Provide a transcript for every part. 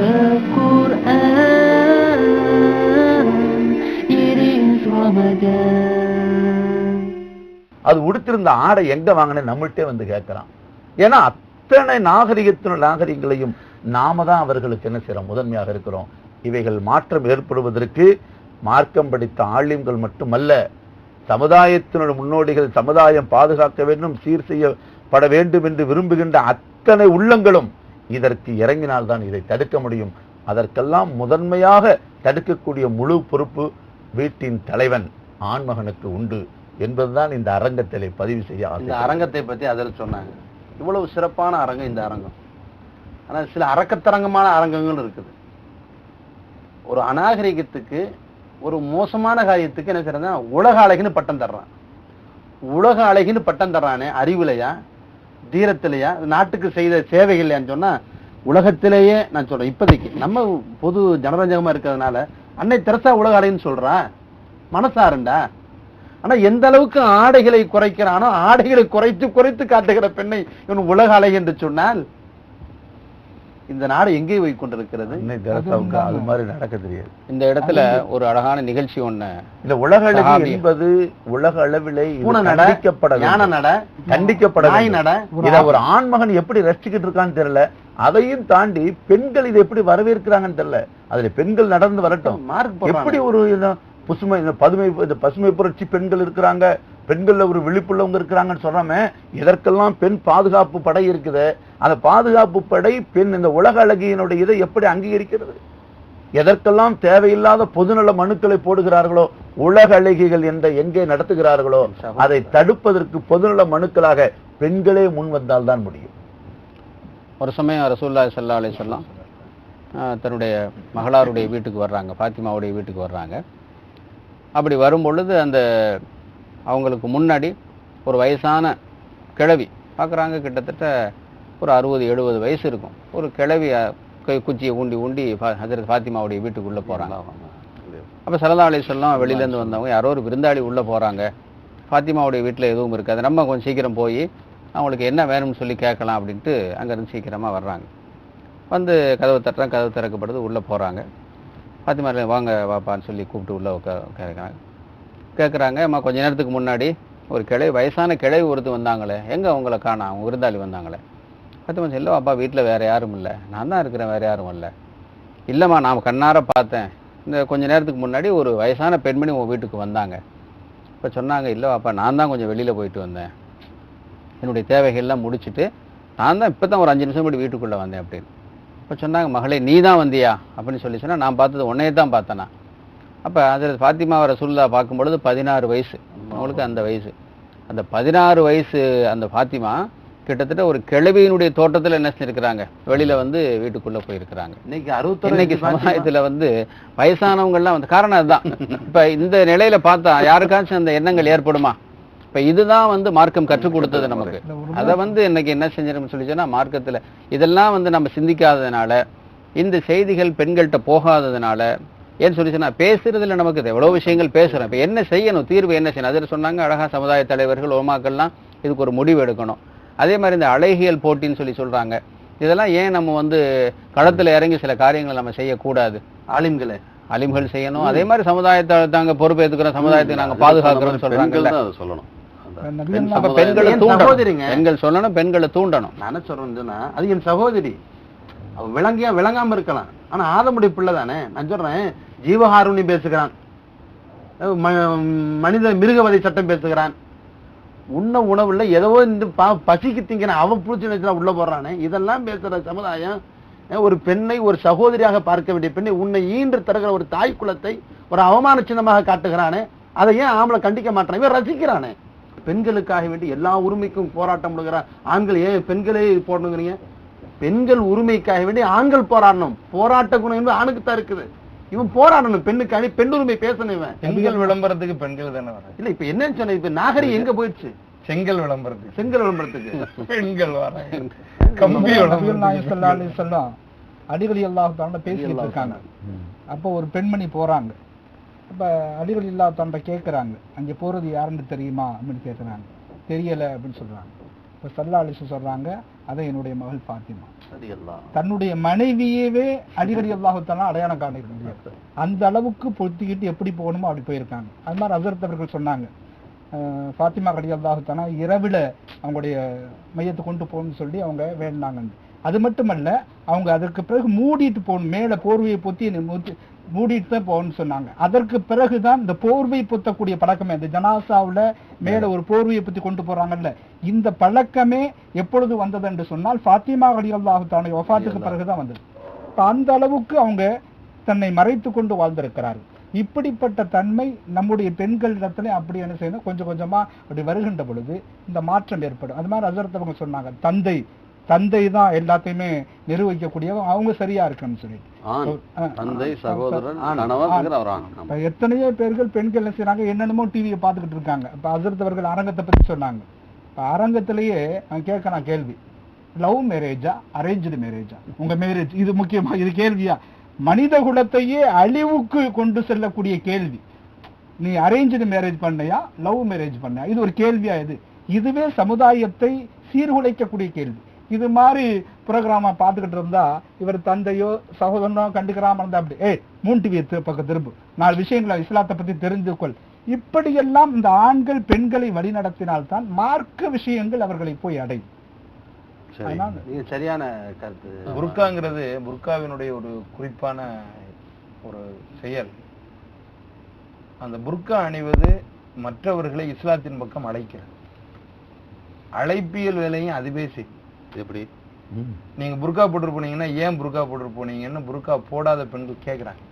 Quran அது உடுத்திருந்த ஆடை எங்க வாங்கினேன் நம்மள்ட்டே வந்து கேட்கிறான். ஏன்னா அத்தனை நாகரிகத்தின் நாகரிகங்களையும் நாம தான் அவர்களுக்கு என்ன செய்யறோம் முதன்மையாக இருக்கிறோம். இவைகள் மாற்றம் ஏற்படுவதற்கு மார்க்கம் படித்த ஆலிம்கள் மட்டுமல்ல சமுதாயத்தினுடைய முன்னோடிகள் சமுதாயம் பாதுகாக்க வேண்டும் சீர் செய்யப்பட வேண்டும் என்று விரும்புகின்ற அத்தனை உள்ளங்களும் இதற்கு இறங்கினால்தான் இதை தடுக்க முடியும். அதற்கெல்லாம் முதன்மையாக தடுக்கக்கூடிய முழு பொறுப்பு வீட்டின் தலைவன் ஆண்மகனுக்கு உண்டு என்பதுதான் இந்த அரங்கத்திலே பதிவு செய்ய இந்த அரங்கத்தை பத்தி அதில் சொன்னாங்க. இவ்வளவு சிறப்பான அரங்கம் இந்த அரங்கம். ஆனா சில அரக்கத்தரங்கமான அரங்கங்கள் இருக்குது. ஒரு அநாகரிகத்துக்கு ஒரு மோசமான காரியத்துக்கு என்ன செய்யறதுன்னா உலக அழகின்னு பட்டம் தர்றான். உலக அழகின்னு பட்டம் தர்றானே அறிவுலையா தீரத்திலையா? நாட்டுக்கு செய்த சேவைகள்லையான்னு சொன்னா உலகத்திலேயே நான் சொல்றேன். இப்போதைக்கு நம்ம பொது ஜனரஞ்சகமா இருக்கிறதுனால அன்னை தெரசா உலக அடைன்னு சொல்றா மனசாருண்டா ஆனா எந்த அளவுக்கு ஆடைகளை குறைக்கிறானோ ஆடைகளை குறைத்து குறைத்து காட்டுகிற பெண்ணை இவன் உலக அலை என்று சொன்னால் இந்த நாடு எங்கே போய் கொண்டிருக்கிறது? அது மாதிரி நடக்க தெரியாது. இந்த இடத்துல ஒரு அழகான நிகழ்ச்சி ஒண்ணு. இந்த உலக சஹாபி. என்பது உலக அளவிலே கண்டிக்கப்பட யானை. நட கண்டிக்கப்பட. நட. இத ஒரு ஆண்மகன் எப்படி ரசிச்சுக்கிட்டு இருக்கான்னு தெரியல. அதையும் தாண்டி பெண்கள் இதை எப்படி வரவேற்கிறாங்கன்னு தெரியல. அதுல பெண்கள் நடந்து வரட்டும். மார்க் எப்படி ஒரு பசுமை பதுமை இந்த பசுமை புரட்சி பெண்கள் இருக்கிறாங்க? பெண்கள்ல ஒரு விழிப்புள்ளவங்க இருக்கிறாங்கன்னு சொல்றாம இதற்கெல்லாம் பெண் பாதுகாப்பு படை இருக்குது அந்த பாதுகாப்பு படை பெண் இந்த உலக அழகியினுடைய இதை எப்படி அங்கீகரிக்கிறது? எதற்கெல்லாம் தேவையில்லாத பொதுநல மனுக்களை போடுகிறார்களோ உலக அழகிகள் என்ற எங்கே நடத்துகிறார்களோ அதை தடுப்பதற்கு பொதுநல மனுக்களாக பெண்களே முன் வந்தால் தான் முடியும். ஒரு சமயம் ரசூல்லா சல்லா அலி தன்னுடைய மகளாருடைய வீட்டுக்கு வர்றாங்க ஃபாத்திமாவுடைய வீட்டுக்கு வர்றாங்க. அப்படி வரும் பொழுது அந்த அவங்களுக்கு முன்னாடி ஒரு வயசான கிழவி. பார்க்குறாங்க கிட்டத்தட்ட ஒரு அறுபது எழுபது வயசு இருக்கும். ஒரு கிழவி கை குச்சியை ஊண்டி ஊண்டி ஹசரத் ஃபாத்திமாவுடைய வீட்டுக்குள்ளே போகிறாங்க அப்போ சல்லா அலி சொல்லலாம் வெளியிலேருந்து வந்தவங்க யாரோ ஒரு விருந்தாளி உள்ளே போகிறாங்க ஃபாத்திமாவுடைய வீட்டில் எதுவும் இருக்காது. நம்ம கொஞ்சம் சீக்கிரம் போய் அவங்களுக்கு என்ன வேணும்னு சொல்லி கேட்கலாம் அப்படின்ட்டு அங்கேருந்து சீக்கிரமாக வர்றாங்க. வந்து கதவு தட்டுறாங்க கதவு திறக்கப்படுது உள்ளே போகிறாங்க ஃபாத்திமா வாங்க வாப்பான்னு சொல்லி கூப்பிட்டு உள்ளே உட்கா கேட்குறாங்க கேட்குறாங்க அம்மா கொஞ்ச நேரத்துக்கு முன்னாடி ஒரு கிளை வயசான கிளை ஒருத்து வந்தாங்களே எங்கே அவங்கள காணா? அவங்க விருந்தாளி வந்தாங்களே. ஃபாத்திமா சொல்லி, இல்லை அப்பா வீட்டில் வேறு யாரும் இல்லை. நான் தான் இருக்கிறேன் வேறு யாரும் இல்லை. இல்லைம்மா நான் கண்ணார பார்த்தேன். இந்த கொஞ்ச நேரத்துக்கு முன்னாடி ஒரு வயசான பெண்மணி உங்கள் வீட்டுக்கு வந்தாங்க. இப்போ சொன்னாங்க இல்லை அப்பா நான் தான் கொஞ்சம் வெளியில் போயிட்டு வந்தேன். என்னுடைய தேவைகள்லாம் முடிச்சுட்டு நான் தான் இப்போ தான் ஒரு அஞ்சு நிமிஷம் முன்னாடி வீட்டுக்குள்ளே வந்தேன் அப்படின்னு. இப்போ சொன்னாங்க மகளே நீ தான் வந்தியா? அப்படின்னு சொல்லி சொன்னால் நான் பார்த்தது உன்னையே தான் பார்த்தேனா? அப்போ அதில் ஃபாத்திமா ரசூல்லா பார்க்கும்பொழுது பதினாறு வயசு. அவங்களுக்கு அந்த வயசு. அந்த பதினாறு வயசு அந்த ஃபாத்திமா கிட்டத்தட்ட ஒரு கிழவியினுடைய தோட்டத்தில் என்ன செஞ்சிருக்கிறாங்க? வெளியில வந்து வீட்டுக்குள்ள போயிருக்கிறாங்க. இன்னைக்கு அறுபத்தொரு இன்னைக்கு சமுதாயத்துல வந்து வயசானவங்கெல்லாம் வந்து காரணம் அதுதான். இப்ப இந்த நிலையில பார்த்தா யாருக்காச்சும் அந்த எண்ணங்கள் ஏற்படுமா? இப்ப இதுதான் வந்து மார்க்கம் கற்றுக் கொடுத்தது நமக்கு. அதை வந்து இன்னைக்கு என்ன செஞ்சிருக்கோம்னு சொல்லி சொன்னா மார்க்கத்துல இதெல்லாம் வந்து நம்ம சிந்திக்காததுனால இந்த செய்திகள் பெண்கள்கிட்ட போகாததுனால ஏன்னு சொல்லி சொன்னா பேசுறதுல நமக்கு எவ்வளவு விஷயங்கள் பேசுறோம். இப்ப என்ன செய்யணும்? தீர்வு என்ன செய்யணும்? அதில் சொன்னாங்க அழகா சமுதாய தலைவர்கள் ஓமாக்கள்லாம் இதுக்கு ஒரு முடிவு எடுக்கணும். அதே மாதிரி இந்த அழகியல் போட்டின்னு சொல்லி சொல்றாங்க. இதெல்லாம் ஏன் நம்ம வந்து களத்துல இறங்கி சில காரியங்களை நம்ம செய்யக்கூடாது? ஆலிம்களே அலிம்கள் செய்யணும். அதே மாதிரி சமுதாயத்தை தாங்க பொறுப்பேற்றுக்கிறோம் சமுதாயத்தை நாங்க பாதுகாக்கிறோம்னு சொல்றாங்கல்ல. அதை சொல்லணும். பெண்களை தூண்டணும். பெண்கள் சொல்லணும் பெண்களை தூண்டணும். நான் என்ன சொல்றேன்னு அது என் சகோதரி. விளங்கியா விளங்காம இருக்கலாம். ஆனா ஆதமுடைய பிள்ளை தானே. நான் சொல்றேன் ஜீவஹாருணி பேசுகிறான். மனித மிருகவதை சட்டம் பேசுகிறான். உண்ண உணவுல ஏதோ இந்த பா- பசிக்கு திங்கிற அவன் பூச்சி நினைச்சா உள்ள போடுறானே. இதெல்லாம் பேசுற சமுதாயம் ஒரு பெண்ணை ஒரு சகோதரியாக பார்க்க வேண்டிய பெண்ணை உன்னை ஈன்று தருகிற ஒரு தாய் குலத்தை ஒரு அவமான சின்னமாக காட்டுகிறானே. அதை ஏன் ஆம்பளை கண்டிக்க மாட்டான்? இவன் ரசிக்கிறானே. பெண்களுக்காக வேண்டி எல்லா உரிமைக்கும் போராட்டம் பண்ணுகிறான். ஆண்கள் ஏன் பெண்களே போடணுங்கிறீங்க? பெண்கள் உரிமைக்காக வேண்டி ஆண்கள் போராடணும். போராட்ட குணம் என்பது ஆணுக்கு தான் இருக்குது. இவன் போராடணும் பெண்ணுக்காக பெண் உரிமை பேசணும் இவன். பெண்கள் விளம்பரத்துக்கு பெண்கள் தானே வர இல்ல இப்ப என்னன்னு சொன்ன இப்ப நாகரிகம் எங்க போயிடுச்சு? செங்கல் விளம்பரத்துக்கு. செங்கல் விளம்பரத்துக்கு. பெண்கள் வர கம்பி விளம்பரம் நாயகம் ஸல்லல்லாஹு அலைஹி வஸல்லம் அடிகள் அல்லாஹ் தாண்ட பேசிட்டு இருக்காங்க. அப்போ ஒரு பெண்மணி போறாங்க. அப்ப அடிகள் இல்லா தாண்ட கேட்கறாங்க அங்க போறது யாருன்னு தெரியுமா? அப்படின்னு கேட்கறாங்க தெரியல அப்படின்னு சொல்றாங்க. இப்போ சல்லா அலிசு சொல்றாங்க அதை என்னுடைய மகள் ஃபாத்திமா. எல்லாம் தன்னுடைய மனைவியவே அடிக்கடி அல்லாஹுத்தாலா அடையாளம் காணிக்க முடியாது அந்த அளவுக்கு பொருத்திக்கிட்டு எப்படி போகணுமோ அப்படி போயிருக்காங்க. அது மாதிரி ஹசரத் அவர்கள் சொன்னாங்க. ஃபாத்திமா கடி அல்லாஹுத்தாலா இரவுல அவங்களுடைய மையத்தை கொண்டு போகணும்னு சொல்லி அவங்க வேண்டினாங்க அது மட்டுமல்ல அவங்க அதற்கு பிறகு மூடிட்டு போகணும் மேல போர்வையை பொத்தி மூடிட்டு தான் போகணும்னு சொன்னாங்க. அதற்கு பிறகுதான் இந்த போர்வை புத்தக்கூடிய பழக்கமே இந்த ஜனாசாவுல மேல ஒரு போர்வையை பத்தி கொண்டு போறாங்கல்ல இந்த பழக்கமே எப்பொழுது வந்தது என்று சொன்னால் ஃபாத்திமா அலி அல்லாஹு தானுடைய பிறகுதான் வந்தது. அந்த அளவுக்கு அவங்க தன்னை மறைத்து கொண்டு வாழ்ந்திருக்கிறார்கள். இப்படிப்பட்ட தன்மை நம்முடைய பெண்களிடத்துல அப்படி என்ன செய்யணும் கொஞ்சம் கொஞ்சமா அப்படி வருகின்ற பொழுது இந்த மாற்றம் ஏற்படும். அது மாதிரி அசரத்தவங்க சொன்னாங்க தந்தை தந்தை தான் எல்லாத்தையுமே நிர்வகிக்கக்கூடியவங்க அவங்க சரியா இருக்கணும்னு ஆ, தந்தை சகோதரன் எத்தனையோ பேர்கள் பெண்கள் என்ன செய்றாங்க என்னென்னமோ டிவியை பார்த்துக்கிட்டு இருக்காங்க. இப்ப ஹசரத் அவர்கள் அரங்கத்தை பத்தி சொன்னாங்க. இப்ப அரங்கத்திலேயே நான் கேட்கறேன் கேள்வி. லவ் மேரேஜா அரேஞ்சு மேரேஜா உங்க மேரேஜ் இது முக்கியமா இது கேள்வியா? மனித குலத்தையே அழிவுக்கு கொண்டு செல்லக்கூடிய கேள்வி. நீ அரேஞ்சு மேரேஜ் பண்ணையா லவ் மேரேஜ் பண்ணையா? இது ஒரு கேள்வியா இது? இதுவே சமுதாயத்தை சீர்குலைக்கக்கூடிய கேள்வி. இது மாதிரி புரோகிராம பார்த்துக்கிட்டு இருந்தா இவர் தந்தையோ சகோதரனோ கண்டுக்கிறாம இருந்தா அப்படி. ஏய் மூன் டிவி பக்கம் திரும்பு. நாலு விஷயங்களை இஸ்லாத்தை பத்தி தெரிந்து கொள் இப்படியெல்லாம் இந்த ஆண்கள் பெண்களை வழிநடத்தினால்தான் மார்க்க விஷயங்கள் அவர்களை போய் அடையும். சரியான கருத்து. புர்காங்கிறது புர்காவினுடைய ஒரு குறிப்பான ஒரு செயல். அந்த புர்கா அணிவது மற்றவர்களை இஸ்லாத்தின் பக்கம் அழைக்கிறது. அழைப்பியல் வேலையும் அதுவே செய்யும். எப்படி? நீங்க புர்கா போட்டு போனீங்கன்னா ஏன் புர்கா போட்டு போனீங்கன்னு புர்கா போடாத பெண்கள் கேக்குறாங்க.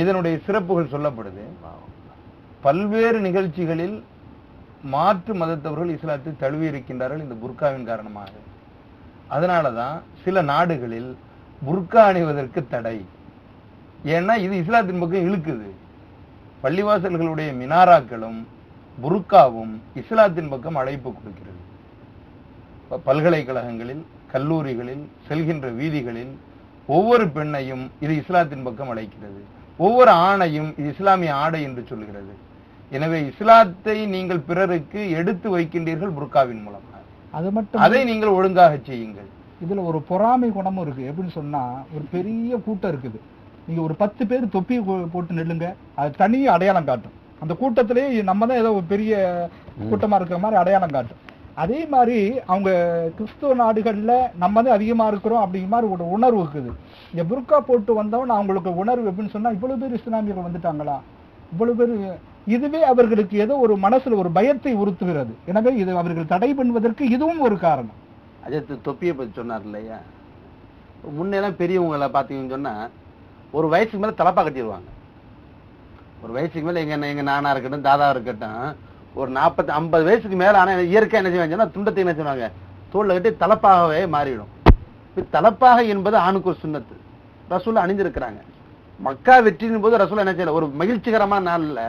இதனுடைய சிறப்புகள் சொல்லப்படுது. பல்வேறு நிகழ்ச்சிகளில் மாற்று மதத்தவர்கள் இஸ்லாத்தை தழுவி இருக்கின்றார்கள் இந்த புர்காவின் காரணமாக. அதனாலதான் சில நாடுகளில் புர்கா அணிவதற்கு தடை. ஏன்னா இது இஸ்லாத்தின் பக்கம் இழுக்குது. பள்ளிவாசல்களுடைய மினாராக்களும் புர்காவும் இஸ்லாத்தின் பக்கம் அழைப்பு கொடுக்கிறது. பல்கலைக்கழகங்களில் கல்லூரிகளில் செல்கின்ற வீதிகளில் ஒவ்வொரு பெண்ணையும் இது இஸ்லாத்தின் பக்கம் அழைக்கிறது. ஒவ்வொரு ஆணையும் இது இஸ்லாமிய ஆடை என்று சொல்கிறது. எனவே இஸ்லாத்தை நீங்கள் பிறருக்கு எடுத்து வைக்கின்றீர்கள் புர்காவின் மூலமாக அது மட்டும் அதை நீங்கள் ஒழுங்காக செய்யுங்கள். இதுல ஒரு பொறாமை குணமும் இருக்கு. எப்படின்னு சொன்னா ஒரு பெரிய கூட்டம் இருக்குது. நீங்க ஒரு பத்து பேர் தொப்பி போ- போட்டு நில்லுங்க. அது தனியே அடையாளம் காட்டும். அந்த கூட்டத்திலேயே நம்ம தான் ஏதோ ஒரு பெரிய கூட்டமா இருக்கிற மாதிரி அடையாளம் காட்டும். அதே மாதிரி அவங்க கிறிஸ்துவ நாடுகளில் நம்ம தான் அதிகமாக இருக்கிறோம் அப்படிங்கிற மாதிரி ஒரு உணர்வு இருக்குது. இந்த புர்கா போட்டு வந்தவன் அவங்களுக்கு உணர்வு எப்படின்னு சொன்னால் இவ்வளோ பேர் இஸ்லாமியர்கள் வந்துட்டாங்களா? இவ்வளோ பேர் இதுவே அவர்களுக்கு ஏதோ ஒரு மனசில் ஒரு பயத்தை உறுத்துகிறது. எனவே இது அவர்கள் தடை பண்ணுவதற்கு இதுவும் ஒரு காரணம். அஜித் தொப்பியை பற்றி சொன்னார் இல்லையா? முன்னெல்லாம் பெரியவங்களை பார்த்தீங்கன்னு சொன்னால் ஒரு வயசுக்கு மேலே தலப்பா கட்டிடுவாங்க. ஒரு வயசுக்கு மேலே எங்கள் எங்கள் நானா இருக்கட்டும் தாதா இருக்கட்டும் ஒரு நாற்பத்தி ஐம்பது வயசுக்கு மேல ஆனா இயற்கை என்ன செய்வாங்கன்னா துண்டத்தை என்ன செய்வாங்க? தோல்ல கட்டி தலப்பாகவே மாறிடும் தலப்பாக என்பது ஆணுக்கு ஒரு சுண்ணத்து. ரசூல் அணிஞ்சிருக்கிறாங்க மக்கா வெற்றியின் போது ரசூலா என்ன செய்யல ஒரு மகிழ்ச்சிகரமான நாள்ல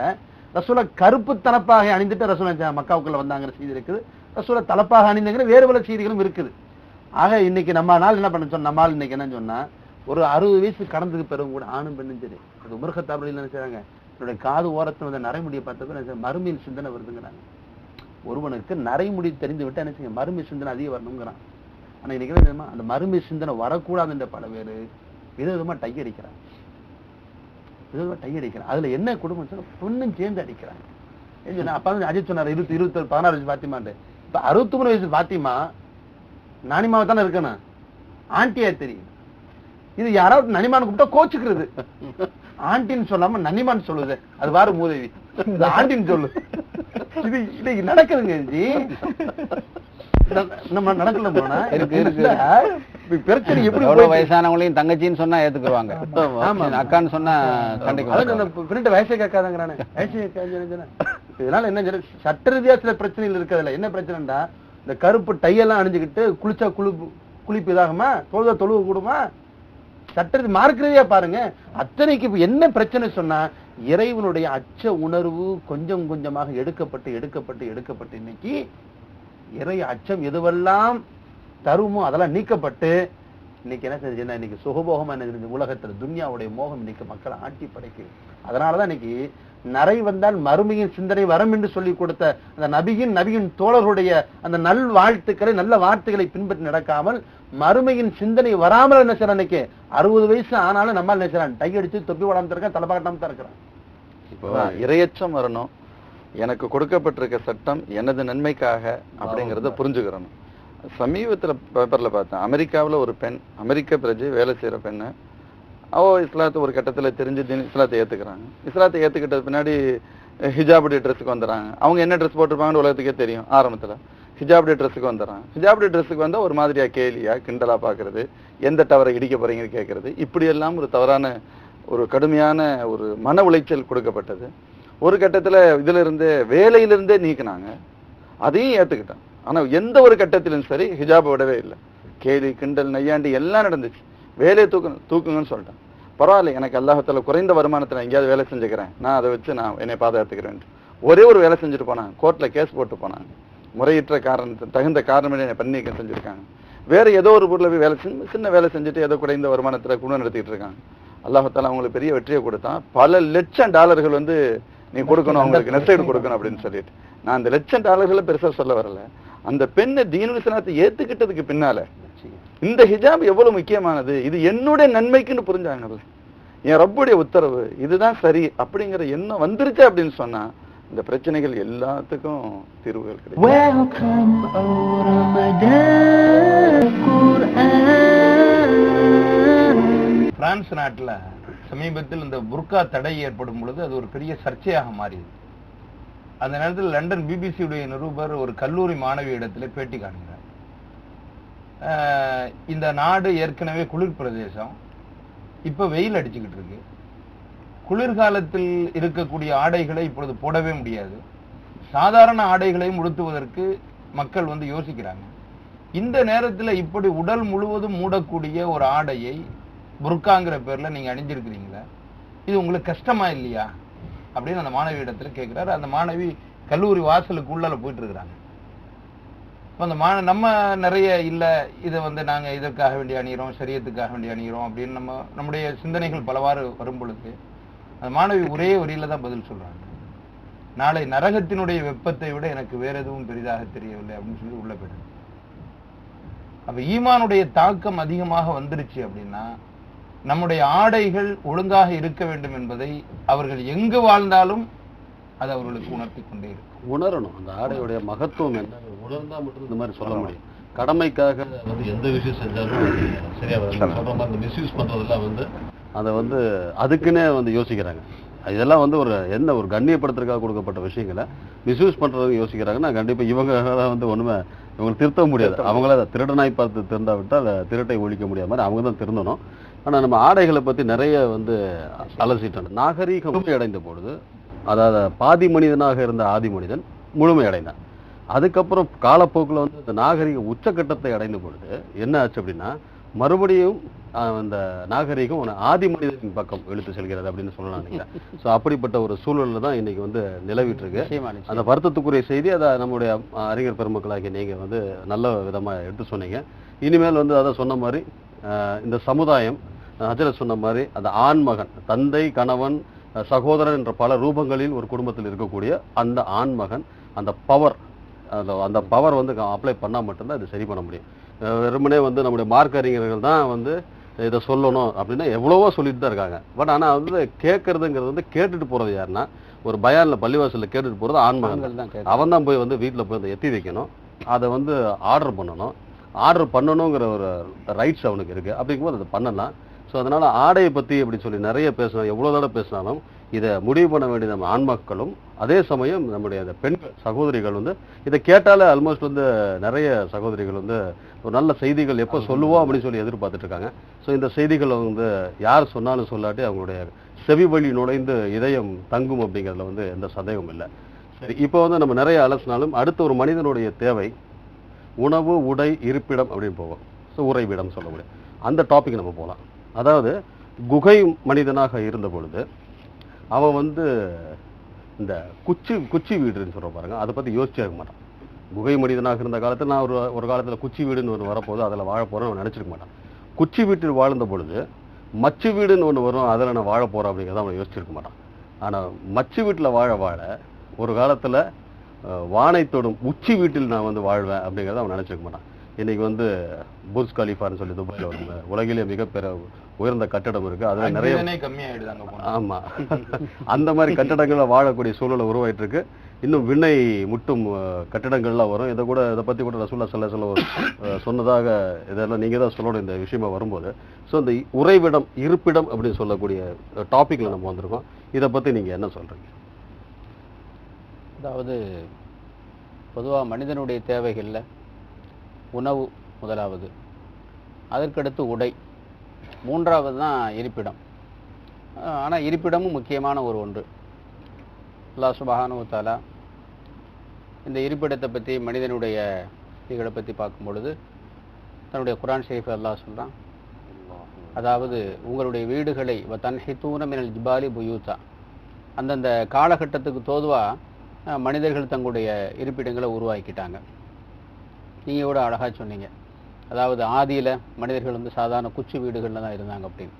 ரசூலா கருப்பு தலப்பாக அணிந்துட்டு ரசூலா என்ன மக்காவுக்குள்ள வந்தாங்கிற செய்தி இருக்குது. ரசூலா தலப்பாக அணிந்துங்கிற வேறு பல செய்திகளும் இருக்குது. ஆக இன்னைக்கு நம்ம நாள் என்ன பண்ண சொன்ன நம்மால் இன்னைக்கு என்ன சொன்னா ஒரு அறுபது வயசு கடந்ததுக்கு பிறகு கூட ஆணும் பெண்ணும் சரி. அது உமர்கத்தாபடியில் என்ன செய்றாங்க என்னுடைய காது ஓரத்தில் வந்து நரைமுடியை பார்த்தப்ப என்ன மறுமையின் சிந்தனை வருதுங்கிறாங்க. ஒருவனுக்கு நரைமுடி தெரிந்து விட்டு என்ன செய்ய மறுமை சிந்தனை அதிகம் வரணுங்கிறான். ஆனால் இன்னைக்கு தெரியுமா? அந்த மறுமை சிந்தனை வரக்கூடாதுன்ற பல பேர் விதவிதமா டை அடிக்கிறாங்க. விதவிதமா டை அடிக்கிறான் அதுல என்ன குடும்பம் சொன்னா பொண்ணும் சேர்ந்து அடிக்கிறாங்க. ஏன் அப்பா வந்து அஜித் சொன்னார் இருபத்தி இருபத்தி பதினாறு வயசு பாத்திமான்ட்டு. இப்ப அறுபத்தி மூணு வயசு பாத்திமா நானிமாவை தானே இருக்கணும்? ஆண்டியா தெரியும். இது யாராவது நனிமான்னு கூப்பிட்டா கோச்சுக்கிறது. ஆண்டின்னு சொல்லாம நனிமான் சொல்லுது. அது வாரு மூதேவி. ஆண்டின்னு சொல்லு. இது இது நடக்குதுங்க ஜி நம்ம நடக்கல போனா இருக்கு, இருக்கு. பிரச்சனை எப்படி எவ்வளவு வயசானவங்களையும் தங்கச்சின்னு சொன்னா ஏத்துக்குருவாங்க. ஆமா. அக்கான்னு சொன்னா. அந்த பிரிண்ட் வயசே கேட்காதங்கிறானே. வயசே இதனால என்ன சட்ட ரீதியா சில பிரச்சனைகள் இருக்கிறதுல என்ன பிரச்சனைடா இந்த கருப்பு டையெல்லாம் அணிஞ்சுக்கிட்டு குளிச்சா குளிப்பு குளிப்பு இதாகுமா? தொழுதா தொழுவு கூடுமா? சட்டத்தை ரீதி பாருங்க. அத்தனைக்கு என்ன பிரச்சனை சொன்னா இறைவனுடைய அச்ச உணர்வு கொஞ்சம் கொஞ்சமாக எடுக்கப்பட்டு எடுக்கப்பட்டு எடுக்கப்பட்டு இன்னைக்கு இறை அச்சம் எதுவெல்லாம் தருமோ அதெல்லாம் நீக்கப்பட்டு இன்னைக்கு என்ன செஞ்சுன்னா இன்னைக்கு சுகபோகமா என்ன தெரிஞ்சு உலகத்துல துன்யாவுடைய மோகம் இன்னைக்கு மக்களை ஆட்டி படைக்குது அதனாலதான் இன்னைக்கு நரை வந்தால் மறுமையின் சிந்தனை வரும் என்று சொல்லி கொடுத்த அந்த நபியின் நபியின் தோழர்களுடைய அந்த நல் வாழ்த்துக்களை நல்ல வார்த்தைகளை பின்பற்றி நடக்காமல் மறுமையின் சிந்தனை வராமல் என்ன செய்யறான் இன்னைக்கு? அறுபது வயசு ஆனாலும் நம்மால் என்ன செய்யறான்? டை அடிச்சு தொப்பி போடாம இருக்கான் தலை பார்க்காம தான் இருக்கிறான். இப்போ இரையச்சம் வரணும். எனக்கு கொடுக்கப்பட்டிருக்க சட்டம் எனது நன்மைக்காக அப்படிங்கறத புரிஞ்சுக்கிறணும். சமீபத்துல பேப்பர்ல பார்த்தேன். அமெரிக்காவுல ஒரு பெண் அமெரிக்க பிரஜை வேலை செய்யற பெண்ணு ஓ இஸ்லாத்தை ஒரு கட்டத்துல தெரிஞ்சு தீன் இஸ்லாத்தை ஏற்றுக்கிறாங்க இஸ்லாத்தை ஏத்துக்கிட்டது பின்னாடி ஹிஜாபுடைய ட்ரெஸ்ஸுக்கு வந்துடுறாங்க அவங்க என்ன ட்ரெஸ் போட்டிருப்பாங்கன்னு உலகத்துக்கே தெரியும் ஆரம்பத்துல. ஹிஜாபுடைய ட்ரெஸ்ஸுக்கு வந்துடுறாங்க ஹிஜாபுடைய ட்ரெஸ்ஸுக்கு வந்தால் ஒரு மாதிரியா கேலியா கிண்டலா பாக்குறது எந்த டவரை இடிக்க போறீங்கன்னு கேட்கறது இப்படி எல்லாம் ஒரு தவறான ஒரு கடுமையான ஒரு மன உளைச்சல் கொடுக்கப்பட்டது. ஒரு கட்டத்துல இதுல வேலையிலிருந்தே நீக்கினாங்க. அதையும் ஏத்துக்கிட்டான் ஆனா எந்த ஒரு கட்டத்திலும் சரி ஹிஜாபை விடவே இல்லை. கேலி கிண்டல் நையாண்டி எல்லாம் நடந்துச்சு. வேலையை தூக்கணும் தூக்குங்கன்னு சொல்லிட்டேன். பரவாயில்ல எனக்கு அல்லாஹத்தில் குறைந்த வருமானத்தில் எங்கேயாவது வேலை செஞ்சுக்கிறேன். நான் அதை வச்சு நான் என்னை பாதுகாத்துக்கிறேன் ஒரே ஒரு வேலை செஞ்சுட்டு போனாங்க கோர்ட்ல கேஸ் போட்டு போனாங்க முறையற்ற காரணத்தை தகுந்த காரணமே என்னை பண்ணி செஞ்சுருக்காங்க. வேறு வேற ஏதோ ஒரு பொருளை போய் வேலை செஞ்சு சின்ன வேலை செஞ்சுட்டு ஏதோ குறைந்த வருமானத்துல குணம் நடத்திட்டு இருக்காங்க. அல்லாஹத்தால அவங்களுக்கு பெரிய வெற்றியை கொடுத்தான். பல லட்சம் டாலர்கள் வந்து நீ கொடுக்கணும் அவங்களுக்கு நெசைடு கொடுக்கணும் அப்படின்னு சொல்லிட்டு. நான் அந்த லட்சம் டாலர்களை பெருசா சொல்ல வரல. அந்த பெண்ணை தீனுல் இஸ்லாத்தை ஏத்துக்கிட்டதுக்கு பின்னால இந்த ஹிஜாப் எவ்வளவு முக்கியமானது? இது என்னுடைய நன்மைக்குன்னு புரிஞ்சாங்கல்ல என் ரப்புடைய உத்தரவு இதுதான் சரி அப்படிங்கிற எண்ணம் வந்துருச்சு அப்படின்னு சொன்னா இந்த பிரச்சனைகள் எல்லாத்துக்கும் தீர்வுகள் கிடைக்கும். பிரான்ஸ் நாட்டுல சமீபத்தில் இந்த புர்கா தடை ஏற்படும் பொழுது அது ஒரு பெரிய சர்ச்சையாக மாறியது. அந்த நேரத்தில் லண்டன் பிபிசியுடைய நிருபர் ஒரு கல்லூரி மாணவி இடத்துல பேட்டி காண்கிறார். இந்த நாடு ஏற்கனவே குளிர் பிரதேசம். இப்போ வெயில் அடிச்சுக்கிட்டு இருக்கு. குளிர்காலத்தில் இருக்கக்கூடிய ஆடைகளை இப்பொழுது போடவே முடியாது. சாதாரண ஆடைகளையும் உடுத்துவதற்கு மக்கள் வந்து யோசிக்கிறாங்க. இந்த நேரத்தில் இப்படி உடல் முழுவதும் மூடக்கூடிய ஒரு ஆடையை புர்காங்கிற பேரில் நீங்கள் அணிஞ்சிருக்கிறீங்களா இது உங்களுக்கு கஷ்டமா இல்லையா? அப்படின்னு அந்த மாணவி இடத்துல அந்த மாணவி கல்லூரி வாசலுக்கு உள்ளால போயிட்டு இருக்கிறாங்க. இப்போ அந்த மா நம்ம நிறைய இல்ல இதை வந்து நாங்க இதற்காக வேண்டி அணிகிறோம் சரியத்துக்காக வேண்டி அணிகிறோம் அப்படின்னு நம்ம நம்முடைய சிந்தனைகள் பலவாறு வரும் பொழுது அந்த மாணவி ஒரே வரியில தான் பதில் சொல்றாங்க. நாளை நரகத்தினுடைய வெப்பத்தை விட எனக்கு வேற எதுவும் பெரிதாக தெரியவில்லை அப்படின்னு சொல்லி உள்ள போயிடுது. அப்போ ஈமானுடைய தாக்கம் அதிகமாக வந்துருச்சு அப்படின்னா நம்முடைய ஆடைகள் ஒழுங்காக இருக்க வேண்டும் என்பதை அவர்கள் எங்கு வாழ்ந்தாலும் அது அவர்களுக்கு உணர்த்தி கொண்டே இருக்கும் உணரணும். அந்த ஆடையுடைய மகத்துவம் என்ன? உணர்ந்தா மட்டும் இந்த மாதிரி சொல்ல முடியும். கடமைக்காக வந்து எந்த விஷயம் செஞ்சாலும் சரியா சொல்ற மாதிரி இந்த மிஸ்யூஸ் பண்றதெல்லாம் வந்து அதை வந்து அதுக்குன்னே வந்து யோசிக்கிறாங்க. இதெல்லாம் வந்து ஒரு என்ன ஒரு கண்ணியப்படுத்துறதுக்காக கொடுக்கப்பட்ட விஷயங்களை மிஸ்யூஸ் பண்றதுக்கு யோசிக்கிறாங்கன்னா கண்டிப்பா இவங்க வந்து ஒண்ணுமே இவங்க திருத்த முடியாது. அவங்கள திருடனாய் பார்த்து திருந்தா விட்டால் திருட்டை ஒழிக்க முடியாத மாதிரி அவங்க தான் திருந்தணும். ஆனா நம்ம ஆடைகளை பத்தி நிறைய வந்து அலசிட்டோம். நாகரீகம் அடைந்த பொழுது அதாவது பாதி மனிதனாக இருந்த ஆதி மனிதன் முழுமை அடைந்தான் அதுக்கப்புறம் காலப்போக்கில் வந்து இந்த நாகரிகம் உச்சக்கட்டத்தை அடைந்த பொழுது என்ன ஆச்சு அப்படின்னா மறுபடியும் அந்த நாகரிகம் ஆதி மனிதனின் பக்கம் இழுத்து செல்கிறது அப்படின்னு சொல்லலாம் நினைக்கிறேன் ஸோ அப்படிப்பட்ட ஒரு சூழல்ல தான் இன்னைக்கு வந்து நிலவிட்டு இருக்கு. அந்த வருத்தத்துக்குரிய செய்தி அதை நம்முடைய அறிஞர் பெருமக்களாகிய நீங்க வந்து நல்ல விதமா எடுத்து சொன்னீங்க. இனிமேல் வந்து அதை சொன்ன மாதிரி இந்த சமுதாயம் ஹஜரத் சொன்ன மாதிரி அந்த ஆண்மகன் தந்தை கணவன் அஹ், சகோதரன் என்ற பல ரூபங்களில் ஒரு குடும்பத்தில் இருக்கக்கூடிய அந்த ஆண்மகன் அந்த பவர் அந்த அந்த பவர் வந்து அப்ளை பண்ணா மட்டும்தான் இது சரி பண்ண முடியும். வெறுமனே வந்து நம்முடைய மார்க் அறிஞர்கள் தான் வந்து இதை சொல்லணும் அப்படின்னா எவ்வளவோ சொல்லிட்டு தான் இருக்காங்க. பட் ஆனா வந்து கேட்கறதுங்கிறது வந்து கேட்டுட்டு போறது யாருன்னா ஒரு பயான்ல பள்ளிவாசல்ல கேட்டுட்டு போறது ஆண்மகன் தான். அவன் தான் போய் வந்து வீட்ல போய் அதை எத்தி வைக்கணும். அதை வந்து ஆர்டர் பண்ணணும். ஆர்டர் பண்ணணுங்கிற ஒரு ரைட்ஸ் அவனுக்கு இருக்கு. அப்படிங்கும்போது அதை பண்ணலாம். ஸோ அதனால ஆடையை பத்தி அப்படி சொல்லி நிறைய பேசணும் எவ்வளவு தடவை பேசினாலும் இதை முடிவு பண்ண வேண்டிய நம்ம ஆண்மக்களும் அதே சமயம் நம்முடைய அந்த பெண்கள் சகோதரிகள் வந்து இதை கேட்டாலே ஆல்மோஸ்ட் வந்து நிறைய சகோதரிகள் வந்து ஒரு நல்ல செய்திகள் எப்போ சொல்லுவோம் அப்படின்னு சொல்லி எதிர்பார்த்துட்டு இருக்காங்க ஸோ இந்த செய்திகள் வந்து யார் சொன்னாலும் சொல்லாட்டி அவங்களுடைய செவி வழி நுழைந்து இதயம் தங்கும் அப்படிங்கிறதுல வந்து எந்த சந்தேகமும் இல்லை. சரி இப்போ வந்து நம்ம நிறைய அலசினாலும் அடுத்த ஒரு மனிதனுடைய தேவை உணவு உடை இருப்பிடம் அப்படின்னு போவோம். ஸோ உறைவிடம் சொல்ல முடியும். அந்த டாபிக் நம்ம போகலாம். அதாவது குகை மனிதனாக இருந்த பொழுது அவன் வந்து இந்த குச்சி குச்சி வீடுன்னு சொல்கிற பாருங்க அதை பற்றி யோசிச்சே இருக்க மாட்டான். குகை மனிதனாக இருந்த காலத்தில் நான் ஒரு ஒரு காலத்தில் குச்சி வீடுன்னு ஒன்று வரப்போது அதில் வாழ போகிறேன் அவன் நினச்சிருக்க மாட்டான். குச்சி வீட்டில் வாழ்ந்த பொழுது மச்சு வீடுன்னு ஒன்று வரும் அதில் நான் வாழ போகிறேன் அப்படிங்கிறத அவன் யோசிச்சிருக்க மாட்டான். ஆனால் மச்சு வீட்டில் வாழ வாழ ஒரு காலத்தில் வானை தொடும் உச்சி வீட்டில் நான் வந்து வாழ்வேன் அப்படிங்கிறத அவன் நினச்சிக்க மாட்டான். இன்னைக்கு வந்து புர்ஜ் கலிஃபான்னு சொல்லி துபாயில ஒரு உலகிலே மிகப்பெரிய உயர்ந்த கட்டடம் இருக்கு. அதுல நிறைய ஆக்சிஜனே கம்மியாயிடுது அங்க போனா. ஆமா. அந்த மாதிரி கட்டடங்கள்ல வாழக்கூடிய சூழலை உருவாயிட்டு இருக்கு. இன்னும் விண்ணை முட்டும் கட்டடங்கள்லாம் வரும். இதை கூட இதை பத்தி கூட ரசூல்லா சொல்ல சொல்ல சொன்னதாக இதெல்லாம் நீங்க தான் சொல்லணும் இந்த விஷயமா வரும்போது. ஸோ இந்த உறைவிடம் இருப்பிடம் அப்படின்னு சொல்லக்கூடிய டாபிக்ல நம்ம வந்திருக்கோம். இதை பத்தி நீங்க என்ன சொல்றீங்க? அதாவது பொதுவா மனிதனுடைய தேவைகள்ல உணவு முதலாவது. அதற்கடுத்து உடை. மூன்றாவது தான் இருப்பிடம் ஆனால் இருப்பிடமும் முக்கியமான ஒரு ஒன்று. அல்லா சுபஹானு இந்த இருப்பிடத்தை பற்றி மனிதனுடைய இதுகளை பற்றி பார்க்கும் பொழுது தன்னுடைய குரான் ஷெரீஃப் அல்லா சொல்கிறான் அதாவது உங்களுடைய வீடுகளை தன்ஹித்தூன மினல் ஜிபாலி புயூத்தா. அந்தந்த காலகட்டத்துக்கு தோதுவாக மனிதர்கள் தங்களுடைய இருப்பிடங்களை உருவாக்கிட்டாங்க. நீங்கள் கூட அழகாக சொன்னீங்க. அதாவது ஆதியில் மனிதர்கள் வந்து சாதாரண குச்சு வீடுகளில் தான் இருந்தாங்க அப்படின்னு.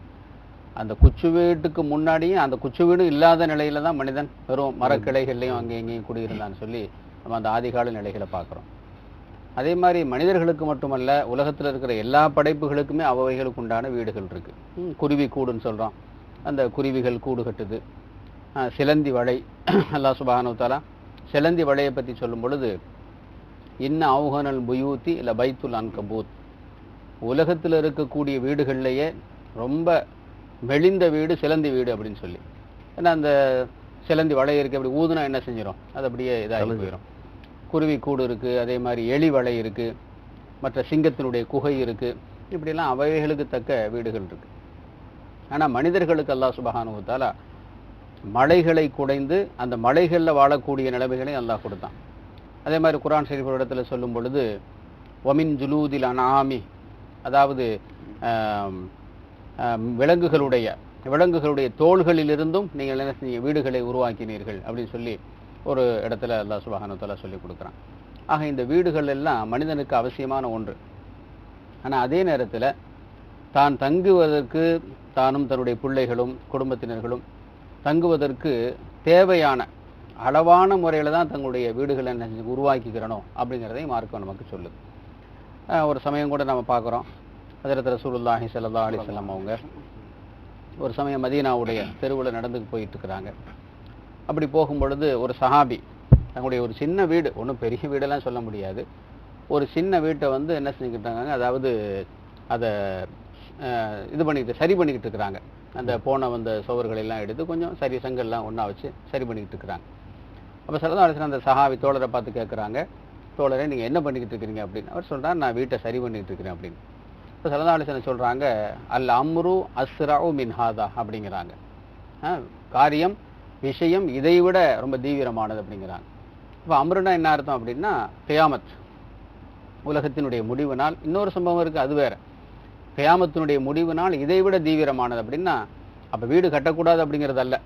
அந்த குச்சி வீட்டுக்கு முன்னாடியும் அந்த குச்சி வீடு இல்லாத நிலையில தான் மனிதன் வெறும் மரக்கிளைகள்லையும் அங்கேயும் இங்கேயும் குடியிருந்தான்னு சொல்லி நம்ம அந்த ஆதிகால நிலைகளை பார்க்குறோம். அதே மாதிரி மனிதர்களுக்கு மட்டுமல்ல உலகத்தில் இருக்கிற எல்லா படைப்புகளுக்குமே அவைகளுக்கு உண்டான வீடுகள் இருக்குது ம், குருவி கூடுன்னு சொல்கிறோம் அந்த குருவிகள் கூடு கட்டுது. சிலந்தி வளை அல்லா சுபானுத்தாலா சிலந்தி வளையை பற்றி சொல்லும் பொழுது இன்ன அவுகனல் புயூத்தி இல்ல பைத்துல் அன்கபூத். உலகத்துல இருக்கக்கூடிய வீடுகள்லயே ரொம்ப மெலிந்த வீடு சிலந்தி வீடு அப்படின்னு சொல்லி. ஏன்னா அந்த சிலந்தி வளை இருக்கு அப்படி ஊதுனா என்ன செஞ்சிடும் அது அப்படியே இதாகி போயிடும் குருவி கூடு இருக்கு அதே மாதிரி எலி வலை இருக்கு மற்ற சிங்கத்தினுடைய குகை இருக்கு இப்படிலாம் அவைகளுக்கு தக்க வீடுகள் இருக்கு. ஆனா மனிதர்களுக்கு அல்லாஹ் சுபஹானஹு தஆலா மலைகளை குடைந்து அந்த மலைகள்ல வாழக்கூடிய நிலைமைகளை அல்லாஹ் கொடுத்தான். அதே மாதிரி குரான் ஷரீஃப் ஒரு இடத்துல சொல்லும் பொழுது ஒமின் ஜுலூதில் அனாமி அதாவது விலங்குகளுடைய விலங்குகளுடைய தோள்களிலிருந்தும் நீங்கள் என்ன செஞ்சீங்க வீடுகளை உருவாக்கினீர்கள் அப்படின்னு சொல்லி ஒரு இடத்துல அல்லா சுபஹானஹு சொல்லி கொடுக்குறான். ஆக இந்த வீடுகள் எல்லாம் மனிதனுக்கு அவசியமான ஒன்று. ஆனால் அதே நேரத்தில் தான் தங்குவதற்கு தானும் தன்னுடைய பிள்ளைகளும் குடும்பத்தினர்களும் தங்குவதற்கு தேவையான அளவான முறையில் தான் தங்களுடைய வீடுகளை என்ன செஞ்சு உருவாக்கிக்கிறணும் அப்படிங்கிறதையும் மார்க்கம் நமக்கு சொல்லுது. ஒரு சமயம் கூட நம்ம பார்க்குறோம். ஹஜரத் ரசூலுல்லாஹி சல்லா அலைஹி வஸல்லம் அவங்க ஒரு சமயம் மதீனாவுடைய தெருவில் நடந்து போயிட்டுருக்கிறாங்க. அப்படி போகும்பொழுது ஒரு சஹாபி தங்களுடைய ஒரு சின்ன வீடு ஒன்றும் பெரிய வீடெல்லாம் சொல்ல முடியாது. ஒரு சின்ன வீட்டை வந்து என்ன செஞ்சுக்கிட்டாங்க அதாவது அதை இது பண்ணிக்கிட்டு சரி பண்ணிக்கிட்டு இருக்கிறாங்க அந்த போன வந்த சுவர்களெல்லாம் எடுத்து கொஞ்சம் சரி சங்கெல்லாம் ஒன்றா வச்சு சரி பண்ணிக்கிட்டு இருக்கிறாங்க அப்போ சரதா அலிஸ்லாம் அந்த சஹாவி தோழரை பார்த்து கேட்குறாங்க தோழரை நீங்கள் என்ன பண்ணிக்கிட்டு இருக்கிறீங்க அப்படின்னு. அவர் சொல்கிறார் நான் வீட்டை சரி பண்ணிக்கிட்டு இருக்கிறேன் அப்படின்னு. இப்போ சரதா சொல்கிறாங்க அல் அம்ரு அஸ்ராவு மின்ஹாதா அப்படிங்கிறாங்க. ஆ, காரியம் விஷயம் இதை விட ரொம்ப தீவிரமானது அப்படிங்கிறாங்க. இப்போ அம்ருனா என்ன அர்த்தம் அப்படின்னா கியாமத். உலகத்தினுடைய முடிவுனால் இன்னொரு சம்பவம் இருக்குது அது வேறு. கியாமத்தினுடைய முடிவுனால் இதை விட தீவிரமானது அப்படின்னா அப்போ வீடு கட்டக்கூடாது அப்படிங்கிறதல்ல.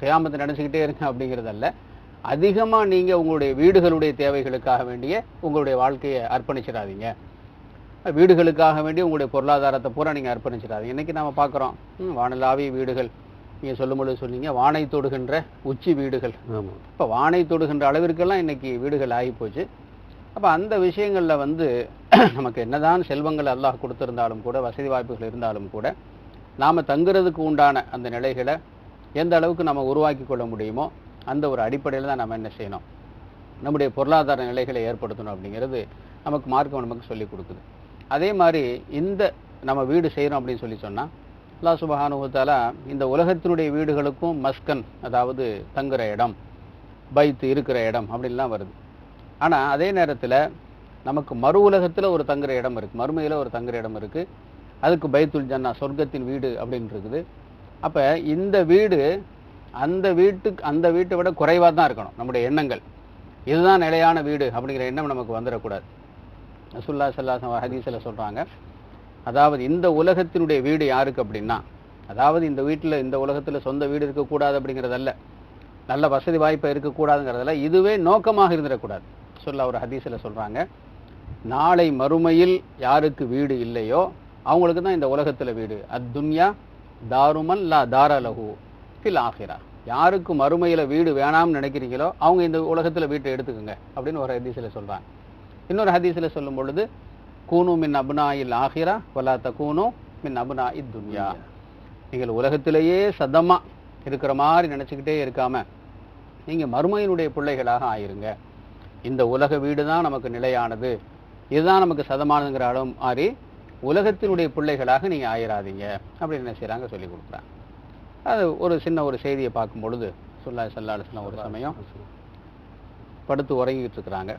கியாமத்தை இருக்கேன் இருங்க அல்ல அதிகமா நீங்க உங்களுடைய வீடுகளுடைய தேவைகளுக்காக வேண்டிய உங்களுடைய வாழ்க்கையை அர்ப்பணிச்சிடாதீங்க. வீடுகளுக்காக வேண்டி உங்களுடைய பொருளாதாரத்தை பூரா நீங்க அர்ப்பணிச்சிடாதீங்க. இன்னைக்கு நாம பார்க்குறோம். வானலாவிய வீடுகள். நீங்க சொல்லும்பொழுது சொன்னீங்க வானை தொடுகின்ற உச்சி வீடுகள். இப்போ வானை தொடுகின்ற அளவிற்கெல்லாம் இன்னைக்கு வீடுகள் ஆகி போச்சு அப்ப அந்த விஷயங்கள்ல வந்து நமக்கு என்னதான் செல்வங்கள் அல்லாஹ் கொடுத்திருந்தாலும் கூட வசதி வாய்ப்புகள் இருந்தாலும் கூட நாம தங்குறதுக்கு உண்டான அந்த நிலைகளை எந்த அளவுக்கு நம்ம உருவாக்கி கொள்ள முடியுமோ அந்த ஒரு அடிப்படையில் தான் நம்ம என்ன செய்யணும்? நம்முடைய பொருளாதார நிலைகளை ஏற்படுத்தணும் அப்படிங்கிறது நமக்கு மார்க்கம் நமக்கு சொல்லி கொடுக்குது. அதே மாதிரி இந்த நம்ம வீடு செய்கிறோம் அப்படின்னு சொல்லி சொன்னால் அல்லா சுபஹானுஹு இந்த உலகத்தினுடைய வீடுகளுக்கும் மஸ்கன் அதாவது தங்குற இடம் பைத்து இருக்கிற இடம் அப்படின்லாம் வருது. ஆனால் அதே நேரத்தில் நமக்கு மறு உலகத்தில் ஒரு தங்குற இடம் இருக்குது மறுமையில் ஒரு தங்குற இடம் இருக்குது அதுக்கு பைத்துல் ஜன்னா சொர்க்கத்தின் வீடு அப்படின்னு இருக்குது. அப்போ இந்த வீடு அந்த வீட்டுக்கு அந்த வீட்டை விட குறைவாக தான் இருக்கணும் நம்முடைய எண்ணங்கள். இதுதான் நிலையான வீடு அப்படிங்கிற எண்ணம் நமக்கு வந்துடக்கூடாது. ரசுல்லா ஸல்லல்லாஹு ஹதீஸில் சொல்கிறாங்க அதாவது இந்த உலகத்தினுடைய வீடு யாருக்கு அப்படின்னா அதாவது இந்த வீட்டில் இந்த உலகத்தில் சொந்த வீடு இருக்கக்கூடாது அப்படிங்கிறதல்ல நல்ல வசதி வாய்ப்பு இருக்கக்கூடாதுங்கிறதுல இதுவே நோக்கமாக இருந்துடக்கூடாது. சொல்ல ஒரு ஹதீஸில் சொல்கிறாங்க நாளை மறுமையில் யாருக்கு வீடு இல்லையோ அவங்களுக்கு தான் இந்த உலகத்தில் வீடு. அத்துன்யா தாருமன் லா தாரலகு ஃபில் ஆஹிரா யாருக்கு மறுமையில் வீடு வேணாம்னு நினைக்கிறீங்களோ அவங்க இந்த உலகத்தில் வீட்டை எடுத்துக்கோங்க அப்படின்னு ஒரு ஹதீஸில் சொல்கிறாங்க இன்னொரு ஹதீஸில் சொல்லும் பொழுது கூனு மின் அபுனாயில் ஆஹிரா வல்லாத்த தகூனு மின் அபுனாஇ துன்யா. நீங்கள் உலகத்திலேயே சதமாக இருக்கிற மாதிரி நினச்சிக்கிட்டே இருக்காம நீங்கள் மறுமையினுடைய பிள்ளைகளாக ஆயிருங்க. இந்த உலக வீடு தான் நமக்கு நிலையானது. இதுதான் நமக்கு சதமானதுங்கிற அளவு மாறி உலகத்தினுடைய பிள்ளைகளாக நீங்கள் ஆயிராதீங்க அப்படின்னு என்ன செய்கிறாங்க சொல்லி கொடுக்குறாங்க. அது ஒரு சின்ன ஒரு செய்தியை பார்க்கும் பொழுது சொல்லா சல்லாஹ் ஒரு சமயம் படுத்து உறங்கிட்டு இருக்கிறாங்க.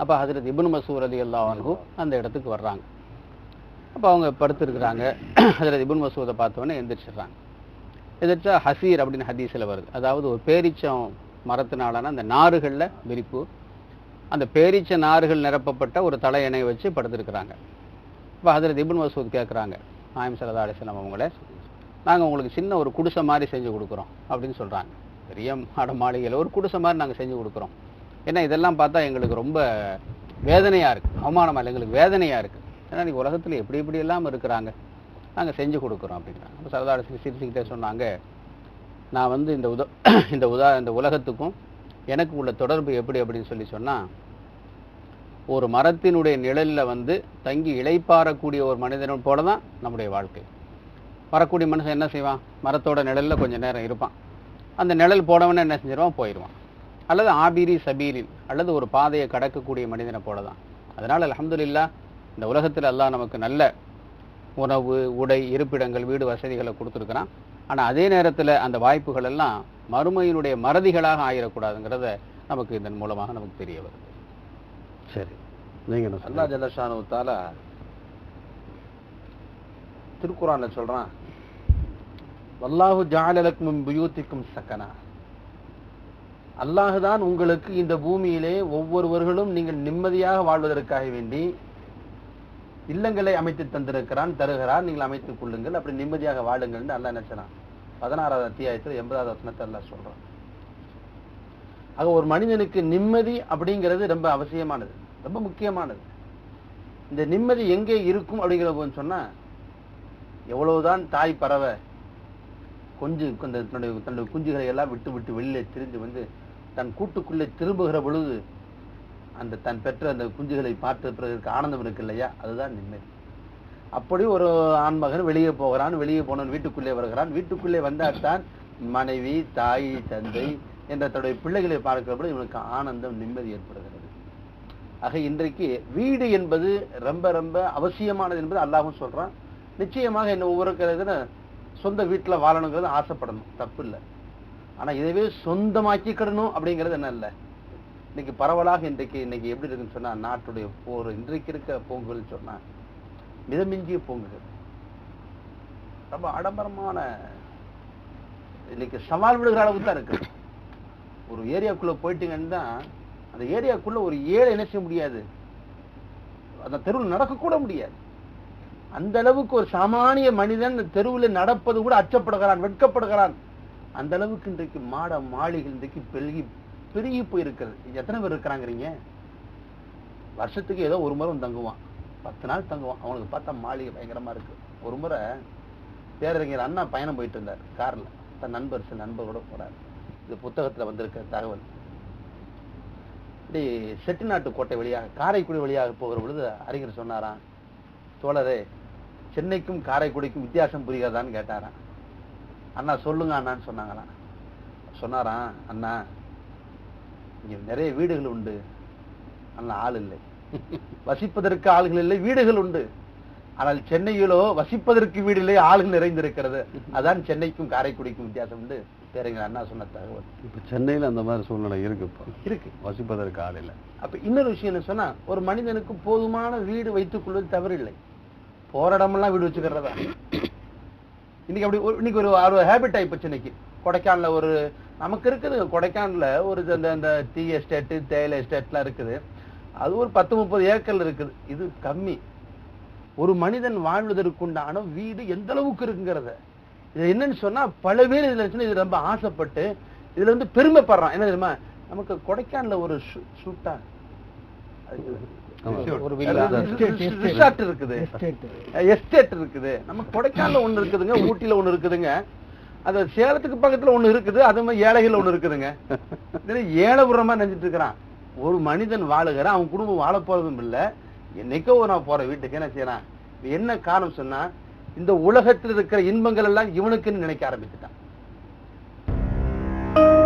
அப்போ ஹசரத் இபுன் மசூர் அலி அல்லாஹு அந்த இடத்துக்கு வர்றாங்க. அப்போ அவங்க படுத்துருக்குறாங்க ஹசரத் இபுன் மசூதை பார்த்தோன்னே எந்திரிச்சிடுறாங்க. எதிர்த்தா ஹசீர் அப்படின்னு ஹதீஸில் வருது. அதாவது ஒரு பேரிச்சம் மரத்தினாலான அந்த நாறுகளில் விரிப்பு அந்த பேரிச்ச நாறுகள் நிரப்பப்பட்ட ஒரு தலையணை வச்சு படுத்திருக்கிறாங்க. இப்போ ஹசரத் இபுன் மசூத் கேட்குறாங்க நாயம் சல்லா அலிஸ்லாம் அவங்கள நாங்கள் உங்களுக்கு சின்ன ஒரு குடிசை மாதிரி செஞ்சு கொடுக்குறோம் அப்படின்னு சொல்கிறாங்க பெரிய மாட மாளிகையில் ஒரு குடிசை மாதிரி நாங்கள் செஞ்சு கொடுக்குறோம். ஏன்னா இதெல்லாம் பார்த்தா எங்களுக்கு ரொம்ப வேதனையாக இருக்குது அவமானமாக இல்லை எங்களுக்கு வேதனையாக இருக்குது ஏன்னா இன்னைக்கு உலகத்தில் எப்படி எப்படி இல்லாமல் இருக்கிறாங்க. நாங்கள் செஞ்சு கொடுக்குறோம் அப்படிங்கிறாங்க அப்போ சரதாட சிரிச்சுக்கிட்டே சொன்னாங்க நான் வந்து இந்த உத இந்த உதா இந்த உலகத்துக்கும் எனக்கு உள்ள தொடர்பு எப்படி? அப்படின்னு சொல்லி சொன்னால் ஒரு மரத்தினுடைய நிழலில் வந்து தங்கி இழைப்பாறக்கூடிய ஒரு மனிதன் போல தான் நம்முடைய வாழ்க்கை. வரக்கூடிய மனுஷன் என்ன செய்வான்? மரத்தோட நிழலில் கொஞ்சம் நேரம் இருப்பான். அந்த நிழல் போடவனே என்ன செஞ்சிருவான்? போயிடுவான் அல்லது ஆபிரி சபீரின் அல்லது ஒரு பாதையை கடக்கக்கூடிய மனிதனை போல தான் அதனால் அல்ஹம்துலில்லா இந்த உலகத்தில் அல்லாஹ் நமக்கு நல்ல உணவு உடை இருப்பிடங்கள் வீடு வசதிகளை கொடுத்துருக்குறான். ஆனால் அதே நேரத்தில் அந்த வாய்ப்புகள் எல்லாம் மறுமையினுடைய மறதிகளாக ஆயிடக்கூடாதுங்கிறத நமக்கு இதன் மூலமாக நமக்கு தெரிய வருது. சரி. நீங்க என்ன அல்லா? ஜல்லஷானு தால திருக்குறானில் சொல்கிறான் வல்லாஹு ஜாலலக்கும் புயூத்திக்கும் சக்கனா. அல்லாஹ் தான் உங்களுக்கு இந்த பூமியிலே ஒவ்வொருவர்களும் நீங்கள் நிம்மதியாக வாழ்வதற்காக வேண்டி இல்லங்களை அமைத்து தந்திருக்கிறான் தருகிறான் நீங்கள் அமைத்துக் கொள்ளுங்கள் அப்படி நிம்மதியாக வாழுங்கள்னு அல்லாஹ் நினைச்சான் பதினாறாவது அத்தியாயத்தில் எண்பதாவது வசனத்தை அல்லா சொல்கிறான் ஆக ஒரு மனிதனுக்கு நிம்மதி அப்படிங்கிறது ரொம்ப அவசியமானது ரொம்ப முக்கியமானது. இந்த நிம்மதி எங்கே இருக்கும் அப்படிங்கிற போது சொன்னா எவ்வளவுதான் தாய் பறவை கொஞ்சு அந்த தன்னுடைய தன்னுடைய குஞ்சுகளை எல்லாம் விட்டு விட்டு வெளியில திரிந்து வந்து தன் கூட்டுக்குள்ளே திரும்புகிற பொழுது அந்த தன் பெற்ற அந்த குஞ்சுகளை பார்த்த பிறகு ஆனந்தம் இருக்கு இல்லையா? அதுதான் நிம்மதி. அப்படி ஒரு ஆண்மகன் வெளியே போகிறான் வெளியே போனவன் வீட்டுக்குள்ளே வருகிறான். வீட்டுக்குள்ளே வந்தால்தான் மனைவி தாய் தந்தை என்ற தன்னுடைய பிள்ளைகளை பார்க்கிற பொழுது இவனுக்கு ஆனந்தம் நிம்மதி ஏற்படுகிறது. ஆக இன்றைக்கு வீடு என்பது ரொம்ப ரொம்ப அவசியமானது என்பது அல்லாஹும் சொல்றான். நிச்சயமாக என்ன ஒவ்வொரு சொந்த வீட்டுல வாழணுங்கிறது ஆசைப்படணும். தப்பு இல்லை ஆனா இதுவே சொந்தமாக்கிக்கிடணும் அப்படிங்கிறது என்ன இல்லை. இன்னைக்கு பரவலாக இன்றைக்கு இன்னைக்கு எப்படி இருக்குன்னு சொன்னா நாட்டுடைய போர் இன்றைக்கு இருக்க போங்குகள் சொன்னா மிதமிஞ்சிய பொங்குகள் ரொம்ப ஆடம்பரமான இன்னைக்கு சவால் விடுகிற அளவுக்கு தான் இருக்கு. ஒரு ஏரியாக்குள்ளே போயிட்டீங்கன்னு தான் அந்த ஏரியாக்குள்ளே ஒரு ஏழை என்ன செய்ய முடியாது? அந்த தெருவில் நடக்கக்கூட முடியாது. அந்த அளவுக்கு ஒரு சாமானிய மனிதன் இந்த தெருவில் நடப்பது கூட அச்சப்படுகிறான் வெட்கப்படுகிறான். அந்த அளவுக்கு இன்றைக்கு மாட மாளிகள் இன்றைக்கு பெருகி பெருகி போயிருக்கிறது. எத்தனை பேர் இருக்கிறாங்கிறீங்க? வருஷத்துக்கு ஏதோ ஒரு முறை தங்குவான். பத்து நாள் தங்குவான். அவனுக்கு பார்த்தா மாளிகை பயங்கரமா இருக்கு. ஒரு முறை பேரறிஞர் அண்ணா பயணம் போயிட்டு இருந்தார் கார்ல. தன் நண்பர் சில நண்பர்களோட போறார். இது புத்தகத்துல வந்திருக்க தகவல். இப்படி செட்டிநாட்டு கோட்டை வழியாக காரைக்குடி வழியாக போகிற பொழுது அறிஞர் சொன்னாராம் தோழரே சென்னைக்கும் காரைக்குடிக்கும் வித்தியாசம் புரிகிறதான்னு கேட்டாராம். அண்ணா சொல்லுங்க அண்ணான்னு சொன்னாங்களாம். சொன்னாராம் அண்ணா இங்க நிறைய வீடுகள் உண்டு. ஆனால் ஆள் இல்லை. வசிப்பதற்கு ஆளுகள் இல்லை வீடுகள் உண்டு. ஆனால் சென்னையிலோ வசிப்பதற்கு வீடு இல்லை ஆளுகள் நிறைந்திருக்கிறது. அதான் சென்னைக்கும் காரைக்குடிக்கும் வித்தியாசம் உண்டு. பேருங்க அண்ணா சொன்ன தகவல். இப்ப சென்னையில அந்த மாதிரி சூழ்நிலை இருக்கு இப்போ இருக்கு. வசிப்பதற்கு ஆள் இல்லை. அப்ப இன்னொரு விஷயம் என்ன சொன்னா ஒரு மனிதனுக்கு போதுமான வீடு வைத்துக் கொள்வது தவறில்லை. போற இடமெல்லாம் வீடு வச்சுக்கிறதா இன்னைக்கு அப்படி ஒரு- இன்னைக்கு ஒரு ஒரு ஹேபிட் ஆயிப்போச்சு இன்னைக்கு. கொடைக்கானல்ல ஒரு நமக்கு இருக்குது. கொடைக்கானல்ல ஒரு இந்த இந்த டீ எஸ்டேட்டு தேயிலை எஸ்டேட்லாம் இருக்குது. அது ஒரு பத்து முப்பது ஏக்கர் இருக்குது. இது கம்மி. ஒரு மனிதன் வாழ்வதற்குண்டான வீடு எந்த அளவுக்கு இருக்குங்கிறத. இது என்னன்னு சொன்னா பல பேர் இதுல இது ரொம்ப ஆசைப்பட்டு இதுல வந்து பெருமைப்படுறான். என்ன தெரியுமா? நமக்கு கொடைக்கானல ஒரு சூட்டா. ஆமா. இருக்குது. எஸ்டேட் இருக்குது. நம்ம கொடைக்கானல்ல ஒண்ணு இருக்குதுங்க ஊட்டில ஒண்ணு இருக்குதுங்க. அது சேலத்துக்கு பக்கத்துல ஒண்ணு இருக்குது அது மாதிரி ஏழைகள் ஒண்ணு இருக்குதுங்க. ஏழை நினைச்சிட்டு இருக்கிறான். ஒரு மனிதன் வாழுகிறான் அவன் குடும்பம் வாழ போறதும் இல்ல. என்னைக்கோ ஒரு நான் போற வீட்டுக்கு என்ன செய்யறான்? என்ன காரணம் சொன்னா இந்த உலகத்தில் இருக்கிற இன்பங்கள் எல்லாம் இவனுக்குன்னு நினைக்க ஆரம்பிச்சுட்டான்.